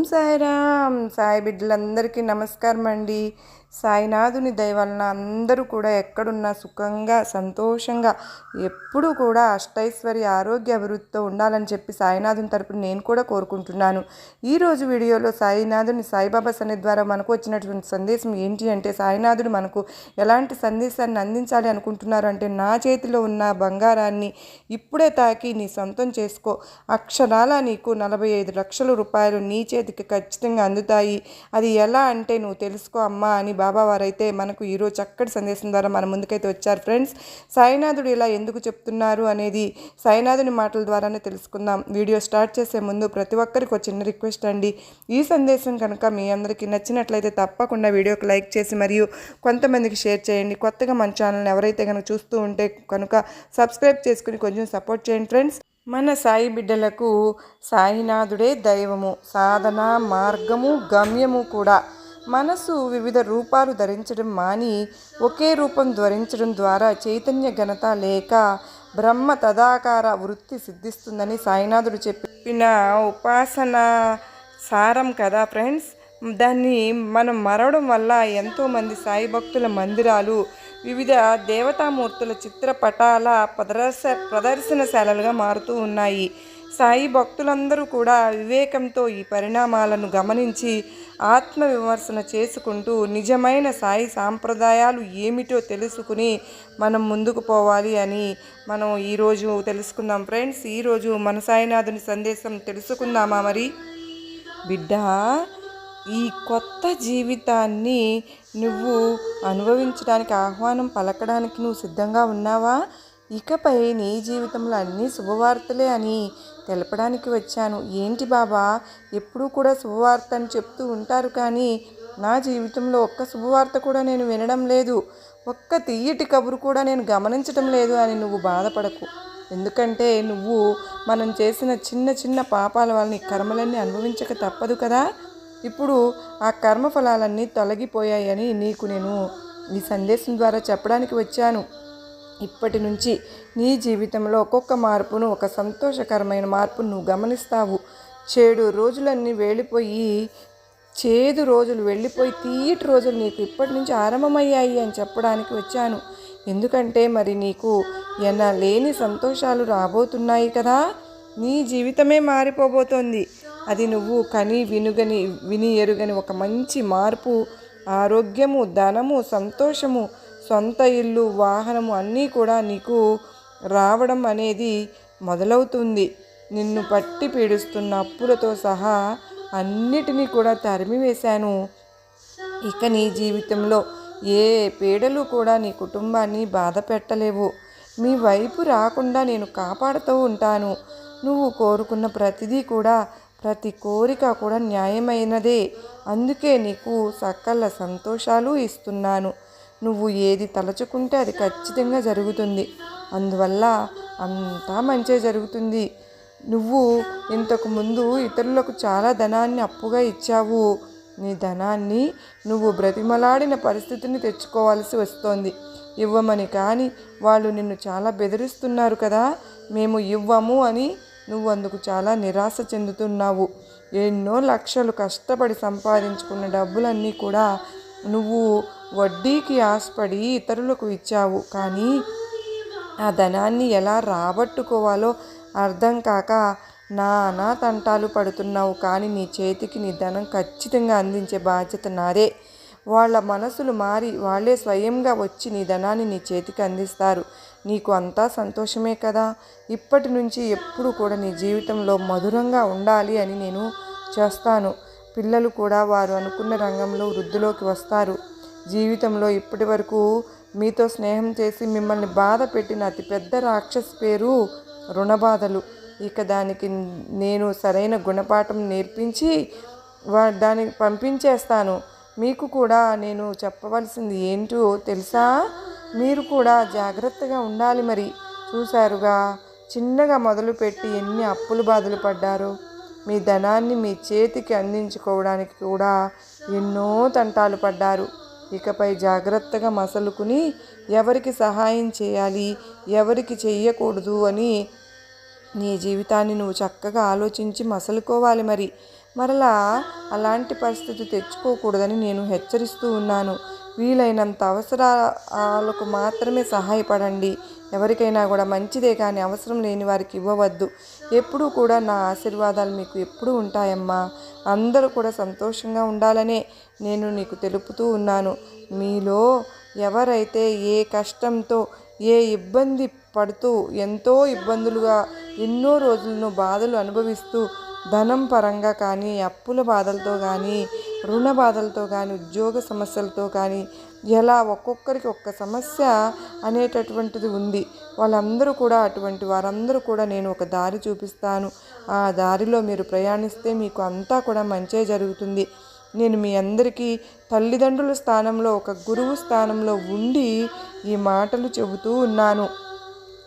ఓం సాయిరామ్. సాయి బిడ్డలందరికీ నమస్కారం అండి సాయినాథుని దయ వలన అందరూ కూడా ఎక్కడున్నా సుఖంగా సంతోషంగా ఎప్పుడూ కూడా అష్టైశ్వర్య ఆరోగ్య అభివృద్ధితో ఉండాలని చెప్పి సాయినాథుని తరపున నేను కూడా కోరుకుంటున్నాను. ఈరోజు వీడియోలో సాయినాథుని సాయిబాబా సన్నిధి ద్వారా మనకు వచ్చినటువంటి సందేశం ఏంటి అంటే సాయినాథుడు మనకు ఎలాంటి సందేశాన్ని అందించాలి అనుకుంటున్నారు అంటే నా చేతిలో ఉన్న బంగారాన్ని ఇప్పుడే తాకి నీ సొంతం చేసుకో. అక్షరాల నీకు నలభై ఐదు లక్షల రూపాయలు నీ చేతికి ఖచ్చితంగా అందుతాయి. అది ఎలా అంటే నువ్వు తెలుసుకో అమ్మా అని బాబా వారైతే మనకు ఈరోజు చక్కటి సందేశం ద్వారా మన ముందుకైతే వచ్చారు. ఫ్రెండ్స్ సాయినాథుడు ఇలా ఎందుకు చెప్తున్నారు అనేది సాయినాథుని మాటల ద్వారానే తెలుసుకుందాం. వీడియో స్టార్ట్ చేసే ముందు ప్రతి ఒక్కరికి ఒక చిన్న రిక్వెస్ట్ అండి. ఈ సందేశం కనుక మీ అందరికీ నచ్చినట్లయితే తప్పకుండా వీడియోకి లైక్ చేసి మరియు కొంతమందికి షేర్ చేయండి. కొత్తగా మన ఛానల్ని ఎవరైతే కనుక చూస్తూ ఉంటే కనుక సబ్స్క్రైబ్ చేసుకుని కొంచెం సపోర్ట్ చేయండి. ఫ్రెండ్స్ మన సాయి బిడ్డలకు సాయినాథుడే దైవము సాధన మార్గము గమ్యము కూడా మనసు వివిధ రూపాలు ధరించడం మాని ఒకే రూపం ధరించడం ద్వారా చైతన్య ఘనత లేక బ్రహ్మ తదాకార వృత్తి సిద్ధిస్తుందని సాయినాథుడు చెప్పిన ఉపాసన సారం కదా ఫ్రెండ్స్? దాన్ని మనం మరవడం వల్ల ఎంతోమంది సాయి భక్తుల మందిరాలు వివిధ దేవతామూర్తుల చిత్రపటాల ప్రదర్శ ప్రదర్శనశాలలుగా మారుతూ ఉన్నాయి. సాయి భక్తులందరూ కూడా వివేకంతో ఈ పరిణామాలను గమనించి ఆత్మవిమర్శన చేసుకుంటూ నిజమైన సాయి సాంప్రదాయాలు ఏమిటో తెలుసుకుని మనం ముందుకు పోవాలి అని మనం ఈరోజు తెలుసుకుందాం. ఫ్రెండ్స్ ఈరోజు మన సాయినాథుని సందేశం తెలుసుకుందామా మరి? బిడ్డ ఈ కొత్త జీవితాన్ని నువ్వు అనుభవించడానికి ఆహ్వానం పలకడానికి నువ్వు సిద్ధంగా ఉన్నావా? ఇకపై నీ జీవితంలో అన్ని శుభవార్తలే అని తెలపడానికి వచ్చాను. ఏంటి బాబా? ఎప్పుడూ కూడా శుభవార్త అని చెప్తూ ఉంటారు కానీ నా జీవితంలో ఒక్క శుభవార్త కూడా నేను వినడం లేదు. ఒక్క తీయటి కబురు కూడా నేను గమనించడం లేదు అని నువ్వు బాధపడకు. ఎందుకంటే నువ్వు మనం చేసిన చిన్న చిన్న పాపాల వలన కర్మలన్నీ అనుభవించక తప్పదు కదా. ఇప్పుడు ఆ కర్మ ఫలాలన్నీ తొలగిపోయాయని నీకు నేను ఈ సందేశం ద్వారా చెప్పడానికి వచ్చాను. ఇప్పటి నుంచి నీ జీవితంలో ఒక్కొక్క మార్పును ఒక సంతోషకరమైన మార్పును నువ్వు గమనిస్తావు. చెడు రోజులన్నీ వెళ్ళిపోయి చేదు రోజులు వెళ్ళిపోయి తీయటి రోజులు నీకు ఇప్పటి నుంచి ఆరంభమయ్యాయి అని చెప్పడానికి వచ్చాను. ఎందుకంటే మరి నీకు ఎన్న లేని సంతోషాలు రాబోతున్నాయి కదా? నీ జీవితమే మారిపోబోతోంది. అది నువ్వు కని వినుగని విని ఎరుగని ఒక మంచి మార్పు. ఆరోగ్యము ధనము సంతోషము సొంత ఇల్లు వాహనము అన్నీ కూడా నీకు రావడం అనేది మొదలవుతుంది. నిన్ను పట్టి పీడిస్తున్న అప్పులతో సహా అన్నిటినీ కూడా తరిమివేశాను. ఇక నీ జీవితంలో ఏ పీడలు కూడా నీ కుటుంబాన్ని బాధ పెట్టలేవు. మీ వైపు రాకుండా నేను కాపాడుతూ ఉంటాను. నువ్వు కోరుకున్న ప్రతిదీ కూడా ప్రతి కోరిక కూడా న్యాయమైనదే. అందుకే నీకు సకల సంతోషాలు ఇస్తున్నాను. నువ్వు ఏది తలచుకుంటే అది ఖచ్చితంగా జరుగుతుంది. అందువల్ల అంతా మంచే జరుగుతుంది. నువ్వు ఇంతకు ముందు ఇతరులకు చాలా ధనాన్ని అప్పుగా ఇచ్చావు. నీ ధనాన్ని నువ్వు బ్రతిమలాడిన పరిస్థితిని తెచ్చుకోవాల్సి వస్తోంది. ఇవ్వమని కానీ వాళ్ళు నిన్ను చాలా బెదిరిస్తున్నారు కదా. మేము ఇవ్వము అని నువ్వు అందుకు చాలా నిరాశ చెందుతున్నావు. ఎన్నో లక్షలు కష్టపడి సంపాదించుకున్న డబ్బులన్నీ కూడా నువ్వు వడ్డీకి ఆశపడి ఇతరులకు ఇచ్చావు. కానీ ఆ ధనాన్ని ఎలా రాబట్టుకోవాలో అర్థం కాక నానా తంటాలు పడుతున్నావు. కానీ నీ చేతికి నీ ధనం ఖచ్చితంగా అందించే బాధ్యత నాదే. వాళ్ళ మనసులు మారి వాళ్ళే స్వయంగా వచ్చి నీ ధనాన్ని నీ చేతికి అందిస్తారు. నీకు అంతా సంతోషమే కదా? ఇప్పటి నుంచి ఎప్పుడు కూడా నీ జీవితంలో మధురంగా ఉండాలి అని నేను చేస్తాను. పిల్లలు కూడా వారు అనుకున్న రంగంలో వృద్ధిలోకి వస్తారు. జీవితంలో ఇప్పటి వరకు మీతో స్నేహం చేసి మిమ్మల్ని బాధ పెట్టిన అతిపెద్ద రాక్షస్ పేరు రుణబాధలు. ఇక దానికి నేను సరైన గుణపాఠం నేర్పించి వా దానికి పంపించేస్తాను. మీకు కూడా నేను చెప్పవలసింది ఏంటో తెలుసా? మీరు కూడా జాగ్రత్తగా ఉండాలి మరి. చూశారుగా చిన్నగా మొదలుపెట్టి ఎన్ని అప్పులు బాధలు పడ్డారో. మీ ధనాన్ని మీ చేతికి అందించుకోవడానికి కూడా ఎన్నో తంటాలు పడ్డారు. ఇకపై జాగ్రత్తగా మసలుకుని ఎవరికి సహాయం చేయాలి ఎవరికి చెయ్యకూడదు అని నీ జీవితాన్ని నువ్వు చక్కగా ఆలోచించి మసలుకోవాలి మరి. మరలా అలాంటి పరిస్థితి తెచ్చుకోకూడదని నేను హెచ్చరిస్తూ ఉన్నాను. వీలైనంత అవసరాలకు మాత్రమే సహాయపడండి. ఎవరికైనా కూడా మంచిదే కానీ అవసరం లేని వారికి ఇవ్వవద్దు. ఎప్పుడూ కూడా నా ఆశీర్వాదాలు మీకు ఎప్పుడూ ఉంటాయమ్మా. అందరూ కూడా సంతోషంగా ఉండాలనే నేను నీకు తెలుపుతూ ఉన్నాను. మీలో ఎవరైతే ఏ కష్టంతో ఏ ఇబ్బంది పడుతూ ఎంతో ఇబ్బందులుగా ఎన్నో రోజులను బాధలు అనుభవిస్తూ ధనం పరంగా కానీ అప్పుల బాధలతో కానీ రుణ బాధలతో కానీ ఉద్యోగ సమస్యలతో కానీ ఎలా ఒక్కొక్కరికి ఒక్క సమస్య అనేటటువంటిది ఉంది. వాళ్ళందరూ కూడా అటువంటి వారందరూ కూడా నేను ఒక దారి చూపిస్తాను. ఆ దారిలో మీరు ప్రయాణిస్తే మీకు అంతా కూడా మంచే జరుగుతుంది. నేను మీ అందరికీ తల్లిదండ్రుల స్థానంలో ఒక గురువు స్థానంలో ఉండి ఈ మాటలు చెబుతూ ఉన్నాను.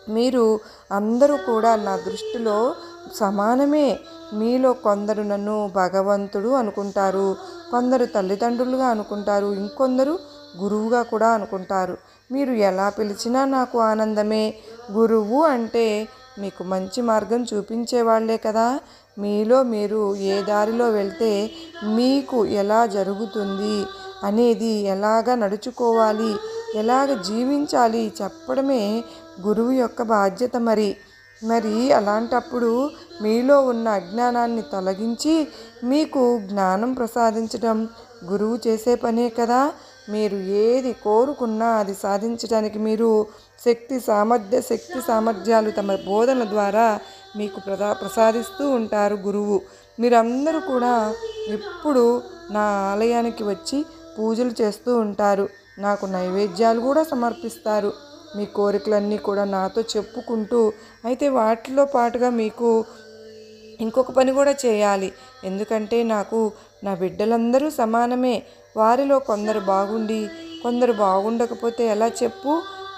మీరు అందరూ కూడా నా దృష్టిలో సమానమే. మీలో కొందరు నన్ను భగవంతుడు అనుకుంటారు. కొందరు తల్లిదండ్రులుగా అనుకుంటారు. ఇంకొందరు గురువుగా కూడా అనుకుంటారు. మీరు ఎలా పిలిచినా నాకు ఆనందమే. గురువు అంటే మీకు మంచి మార్గం చూపించేవాళ్ళే కదా. మీలో మీరు ఏ దారిలో వెళ్తే మీకు ఎలా జరుగుతుంది అనేది ఎలాగ నడుచుకోవాలి ఎలాగ జీవించాలి చెప్పడమే గురువు యొక్క బాధ్యత మరి. మరి అలాంటప్పుడు మీలో ఉన్న అజ్ఞానాన్ని తొలగించి మీకు జ్ఞానం ప్రసాదించడం గురువు చేసే పనే కదా. మీరు ఏది కోరుకున్నా అది సాధించడానికి మీరు శక్తి సామర్థ్య శక్తి సామర్థ్యాలు తమ బోధన ద్వారా మీకు ప్రదా ప్రసాదిస్తూ ఉంటారు గురువు. మీరందరూ కూడా ఎప్పుడు నా ఆలయానికి వచ్చి పూజలు చేస్తూ ఉంటారు. నాకు నైవేద్యాలు కూడా సమర్పిస్తారు. మీ కోరికలన్నీ కూడా నాతో చెప్పుకుంటూ అయితే వాటిలో పాటుగా మీకు ఇంకొక పని కూడా చేయాలి. ఎందుకంటే నాకు నా బిడ్డలందరూ సమానమే. వారిలో కొందరు బాగుండి కొందరు బాగుండకపోతే ఎలా చెప్పు?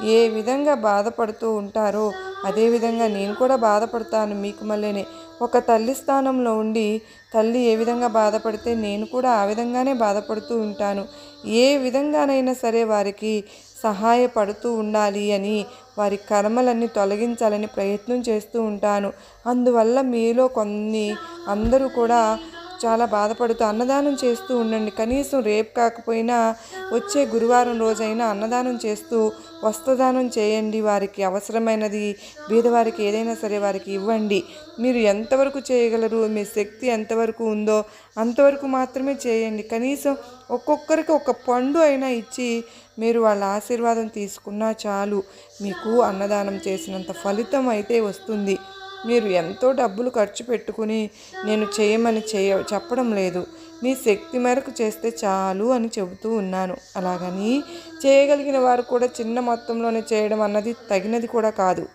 ఏ విధంగా బాధపడుతూ ఉంటారో? అదేవిధంగా నేను కూడా బాధపడతాను మీకు మళ్ళీనే. ఒక తల్లి స్థానంలో ఉండి తల్లి ఏ విధంగా బాధపడితే నేను కూడా ఆ విధంగానే బాధపడుతూ ఉంటాను. ఏ విధంగానైనా సరే వారికి సహాయపడుతూ ఉండాలి అని వారి కర్మలన్నీ తొలగించాలని ప్రయత్నం చేస్తూ ఉంటాను. అందువల్ల మీలో కొన్ని అందరూ కూడా చాలా బాధపడుతూ అన్నదానం చేస్తూ ఉండండి. కనీసం రేపు కాకపోయినా వచ్చే గురువారం రోజైనా అన్నదానం చేస్తూ వస్త్రదానం చేయండి. వారికి అవసరమైనది బీదవారికి ఏదైనా సరే వారికి ఇవ్వండి. మీరు ఎంతవరకు చేయగలరు మీ శక్తి ఎంతవరకు ఉందో అంతవరకు మాత్రమే చేయండి. కనీసం ఒక్కొక్కరికి ఒక పండు అయినా ఇచ్చి మీరు వాళ్ళ ఆశీర్వాదం తీసుకున్నా చాలు. మీకు అన్నదానం చేసినంత ఫలితం అయితే వస్తుంది. మీరు ఎంతో డబ్బులు ఖర్చు పెట్టుకుని నేను చేయమని చేయ చెప్పడం లేదు. మీ శక్తి మేరకు చేస్తే చాలు అని చెబుతూ ఉన్నాను. అలాగని చేయగలిగిన వారు కూడా చిన్న మొత్తంలోనే చేయడం అన్నది తగినది కూడా కాదు.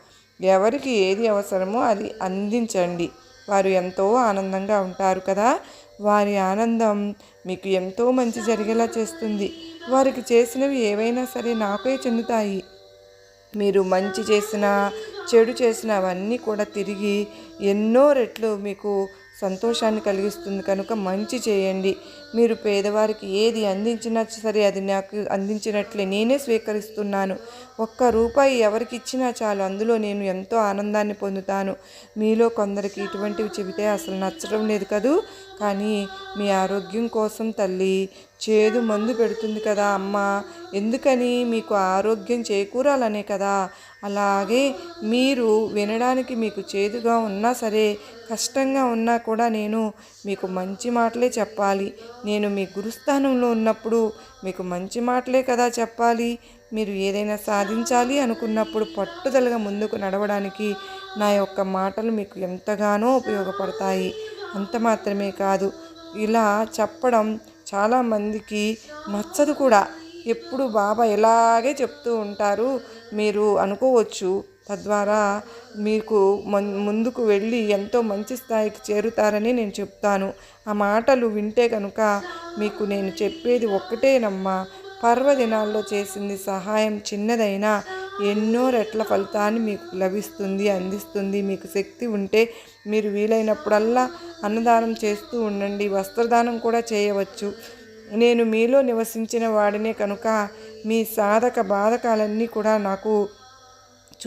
ఎవరికి ఏది అవసరమో అది అందించండి. వారు ఎంతో ఆనందంగా ఉంటారు కదా? వారి ఆనందం మీకు ఎంతో మంచి జరిగేలా చేస్తుంది. వారికి చేసినవి ఏవైనా సరే నాకే చెందుతాయి. మీరు మంచి చేసిన చెడు చేసిన అవన్నీ కూడా తిరిగి ఎన్నో రెట్లు మీకు సంతోషాన్ని కలిగిస్తుంది. కనుక మంచి చేయండి. మీరు పేదవారికి ఏది అందించినా సరే అది నాకు అందించినట్లే నేనే స్వీకరిస్తున్నాను. ఒక్క రూపాయి ఎవరికి ఇచ్చినా చాలు. అందులో నేను ఎంతో ఆనందాన్ని పొందుతాను. మీలో కొందరికి ఇటువంటివి చెబితే అసలు నచ్చడం లేదు కదూ? కానీ మీ ఆరోగ్యం కోసం తల్లి చేదు మందు పెడుతుంది కదా అమ్మ. ఎందుకని మీకు ఆరోగ్యం చేకూరాలనే కదా? అలాగే మీరు వినడానికి మీకు చేదుగా ఉన్నా సరే కష్టంగా ఉన్నా కూడా నేను మీకు మంచి మాటలే చెప్పాలి. నేను మీ గురుస్థానంలో ఉన్నప్పుడు మీకు మంచి మాటలే కదా చెప్పాలి. మీరు ఏదైనా సాధించాలి అనుకున్నప్పుడు పట్టుదలగా ముందుకు నడవడానికి నా యొక్క మాటలు మీకు ఎంతగానో ఉపయోగపడతాయి. అంత మాత్రమే కాదు ఇలా చెప్పడం చాలామందికి నచ్చదు కూడా. ఎప్పుడు బాబా ఇలాగే చెప్తూ ఉంటారు మీరు అనుకోవచ్చు. తద్వారా మీకు ముందుకు వెళ్ళి ఎంతో మంచి స్థాయికి చేరుతారని నేను చెప్తాను. ఆ మాటలు వింటే కనుక మీకు నేను చెప్పేది ఒక్కటేనమ్మా. పర్వదినాల్లో చేసింది సహాయం చిన్నదైనా ఎన్నో రెట్ల ఫలితాన్ని మీకు లభిస్తుంది అందిస్తుంది. మీకు శక్తి ఉంటే మీరు వీలైనప్పుడల్లా అన్నదానం చేస్తూ ఉండండి. వస్త్రదానం కూడా చేయవచ్చు. నేను మీలో నివసించిన వాడినే కనుక మీ సాధక బాధకాలన్నీ కూడా నాకు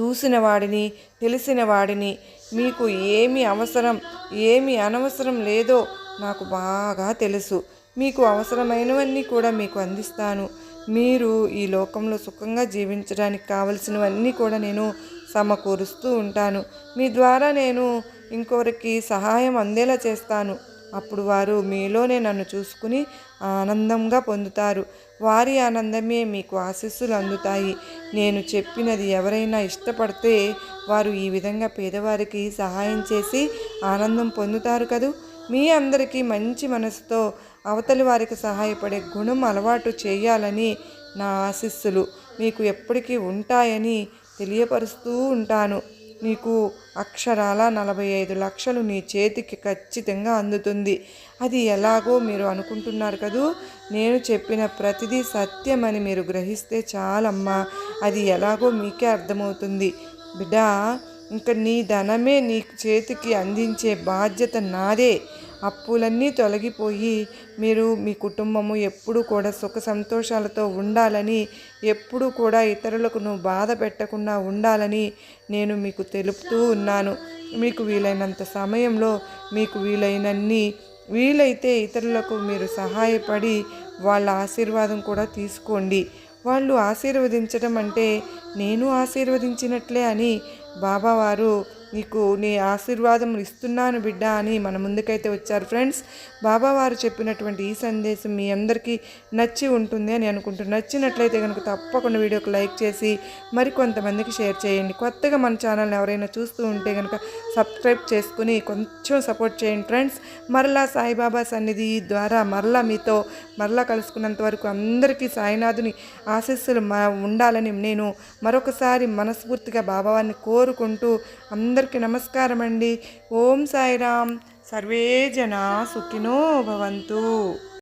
చూసిన వాడిని తెలిసిన వాడిని మీకు ఏమి అవసరం ఏమి అనవసరం లేదో నాకు బాగా తెలుసు. మీకు అవసరమైనవన్నీ కూడా మీకు అందిస్తాను. మీరు ఈ లోకంలో సుఖంగా జీవించడానికి కావలసినవన్నీ కూడా నేను సమకూరుస్తూ ఉంటాను. మీ ద్వారా నేను ఇంకొకరికి సహాయం అందేలా చేస్తాను. అప్పుడు వారు మీలోనే నన్ను చూసుకుని ఆనందంగా పొందుతారు. వారి ఆనందమే మీకు ఆశీస్సులు అందుతాయి. నేను చెప్పినది ఎవరైనా ఇష్టపడితే వారు ఈ విధంగా పేదవారికి సహాయం చేసి ఆనందం పొందుతారు కదూ? మీ అందరికీ మంచి మనసుతో అవతలి వారికి సహాయపడే గుణం అలవాటు చేయాలని నా ఆశీస్సులు. మీకు ఎప్పటికీ ఉంటాయని తెలియపరుస్తూ ఉంటాను. నీకు అక్షరాల నలభై ఐదు లక్షలు నీ చేతికి ఖచ్చితంగా అందుతుంది. అది ఎలాగో మీరు అనుకుంటున్నారు కదూ? నేను చెప్పిన ప్రతిదీ సత్యమని మీరు గ్రహిస్తే చాలమ్మా. అది ఎలాగో మీకే అర్థమవుతుంది. బిడ్డా ఇంకా నీ ధనమే నీ చేతికి అందించే బాధ్యత నాదే. అప్పులన్నీ తొలగిపోయి మీరు మీ కుటుంబము ఎప్పుడు కూడా సుఖ సంతోషాలతో ఉండాలని ఎప్పుడు కూడా ఇతరులకు నువ్వు బాధ పెట్టకుండా ఉండాలని నేను మీకు తెలుపుతూ ఉన్నాను. మీకు వీలైనంత సమయంలో మీకు వీలైనన్ని వీలైతే ఇతరులకు మీరు సహాయపడి వాళ్ళ ఆశీర్వాదం కూడా తీసుకోండి. వాళ్ళు ఆశీర్వదించడం అంటే నేను ఆశీర్వదించినట్లే అని బాబావారు నీకు నీ ఆశీర్వాదం ఇస్తున్నాను బిడ్డ అని మన ముందుకైతే వచ్చారు ఫ్రెండ్స్. బాబావారు చెప్పినటువంటి ఈ సందేశం మీ అందరికీ నచ్చి ఉంటుంది అని అనుకుంటున్నాను నచ్చినట్లయితే కనుక తప్పకుండా వీడియోకి లైక్ చేసి మరికొంతమందికి షేర్ చేయండి. కొత్తగా మన ఛానల్ని ఎవరైనా చూస్తూ ఉంటే కనుక సబ్స్క్రైబ్ చేసుకుని కొంచెం సపోర్ట్ చేయండి ఫ్రెండ్స్. మరలా సాయిబాబా సన్నిధి ద్వారా మరలా మీతో మరలా కలుసుకున్నంత వరకు అందరికీ సాయినాథుని ఆశస్సులు ఉండాలని నేను మరొకసారి మనస్ఫూర్తిగా బాబావారిని కోరుకుంటూ అందరికీ నమస్కారం అండి ఓం సాయిరామ్. సర్వే జనా సుఖినో భవంతు.